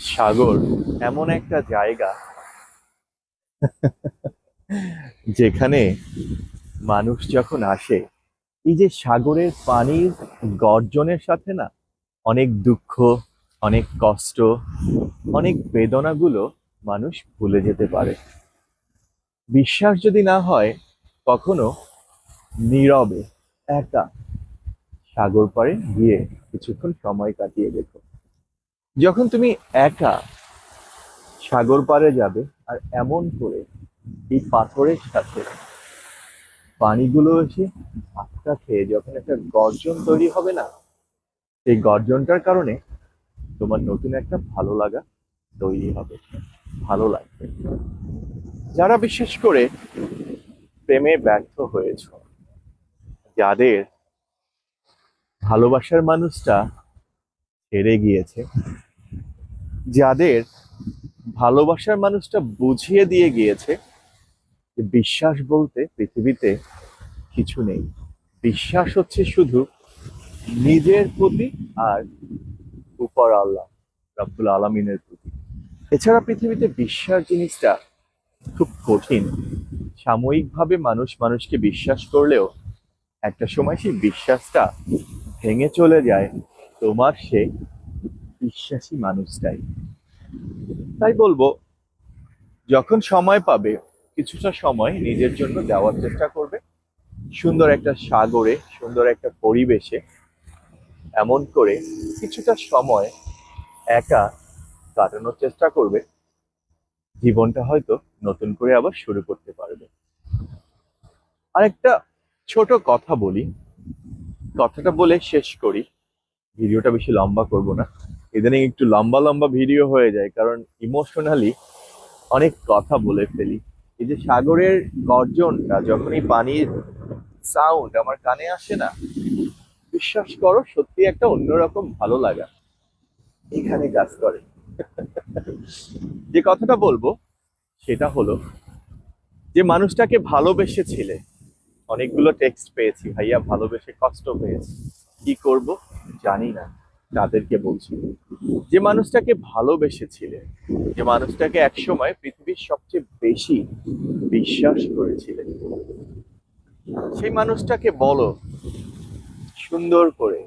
সাগর এমন একটা জায়গা যেখানে মানুষ যখন আসে এই যে সাগরের পানির গর্জনের সাথে না অনেক দুঃখ অনেক কষ্ট অনেক বেদনাগুলো মানুষ ভুলে যেতে পারে। বিশ্বাস যদি না হয় কখনো নীরবে একা সাগর পাড়ে গিয়ে কিছুক্ষণ সময় কাটিয়ে দেখো। যখন তুমি একা সাগর পাড়ে যাবে আর এমন করে এই পাথরের সাথে পানিগুলো এসে ধাক্কা খেয়ে যখন একটা গর্জন তৈরি হবে না, সেই গর্জনটার কারণে তোমার নতুন একটা ভালো লাগা তৈরি হবে, ভালো লাগবে। যারা বিশেষ করে প্রেমে ব্যর্থ হয়েছ, যাদের ভালোবাসার মানুষটা হেরে গিয়েছে যাদের ভালোবাসার মানুষটা বুঝিয়ে দিয়ে গিয়েছে যে বিশ্বাস বলতে পৃথিবীতে কিছু নেই। বিশ্বাস হচ্ছে শুধু নিজের প্রতি আর উপর আল্লাহ, রাব্বুল আলমিনের প্রতি। এছাড়া পৃথিবীতে বিশ্বাস জিনিসটা খুব কঠিন। সাময়িকভাবে মানুষ মানুষকে বিশ্বাস করলেও একটা সময় সেই বিশ্বাসটা ভেঙে চলে যায়। তোমার সেই বিশ্বাসী মানুষটাই। তাই বলব, যখন সময় পাবে, কিছুটা সময় নিজের জন্য দেওয়ার চেষ্টা করবে। সুন্দর একটা সাগরে, সুন্দর একটা পরিবেশে, এমন করে কিছুটা সময় একা কাটানোর চেষ্টা করবে। জীবনটা হয়তো নতুন করে আবার শুরু করতে পারবে। আরেকটা ছোট কথা বলি। কথাটা বলে শেষ করি। ভিডিওটা বেশি লম্বা করব না। ইদানিং একটু লম্বা লম্বা ভিডিও হয়ে যায়, কারণ ইমোশনালি অনেক কথা বলে ফেলি। এই যে সাগরের গর্জনটা যখন এই পানির সাউন্ড আমার কানে আসে না, বিশ্বাস করো সত্যি একটা অন্যরকম ভালো লাগা। এখানে কাজ করে। যে কথাটা বলব, সেটা হলো, যে মানুষটাকে ভালোবেসেছিলে, অনেকগুলো টেক্সট পেয়েছি, ভাইয়া, ভালোবেসে কষ্ট পেয়েছি, কি করব? জানি না। তাদেরকে বলছি, যে মানুষটাকে ভালোবেসেছিলে, যে মানুষটাকে একসময় পৃথিবীর সবচেয়ে বেশি বিশ্বাস করেছিলেন সেই মানুষটাকে বলো, সুন্দর করে,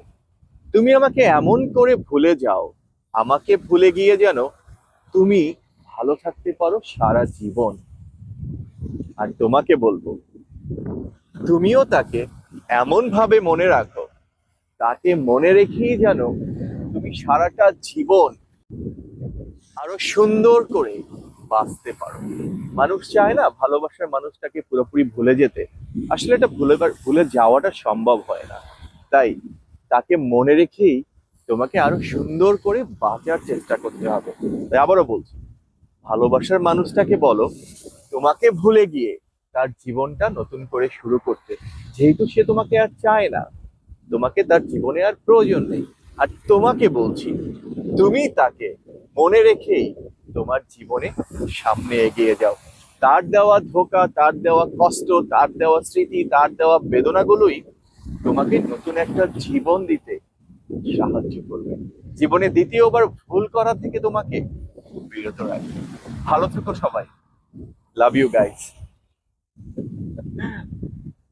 তুমি আমাকে এমন করে ভুলে যাও, আমাকে ভুলে গিয়ে যেন তুমি ভালো থাকতে পারো সারা জীবন। আর তোমাকে বলব, তুমিও তাকে এমন ভাবে মনে রাখো, তাকে মনে রেখেই যেন তুমি সারাটা জীবন আরও সুন্দর করে বাঁচতে পারো। মানুষ চায় না ভালোবাসার মানুষটাকে পুরোপুরি ভুলে যেতে। আসলে এটা ভুলে ভুলে যাওয়াটা সম্ভব হয় না। তাই তাকে মনে রেখেই তোমাকে আরও সুন্দর করে বাঁচার চেষ্টা করতে হবে। তাই আবারও বলছি, ভালোবাসার মানুষটাকে বলো, তোমাকে ভুলে গিয়ে তার জীবনটা নতুন করে শুরু করতে। যেহেতু সে তোমাকে আর চায় না, তোমাকে তার জীবনে আর প্রয়োজন নেই। আর তোমাকে বলছি, তুমি তাকে মনে রেখেই তোমার জীবনে সামনে এগিয়ে যাও। তার দেওয়া ধোকা, তার দেওয়া কষ্ট, তার দেওয়া স্মৃতি, তার দেওয়া বেদনাগুলোই তোমাকে নতুন একটা জীবন দিতে সাহায্য করবে। জীবনে দ্বিতীয়বার ভুল করা থেকে তোমাকে বিরত রাখবে। ভালো থেকো সবাই। Love you guys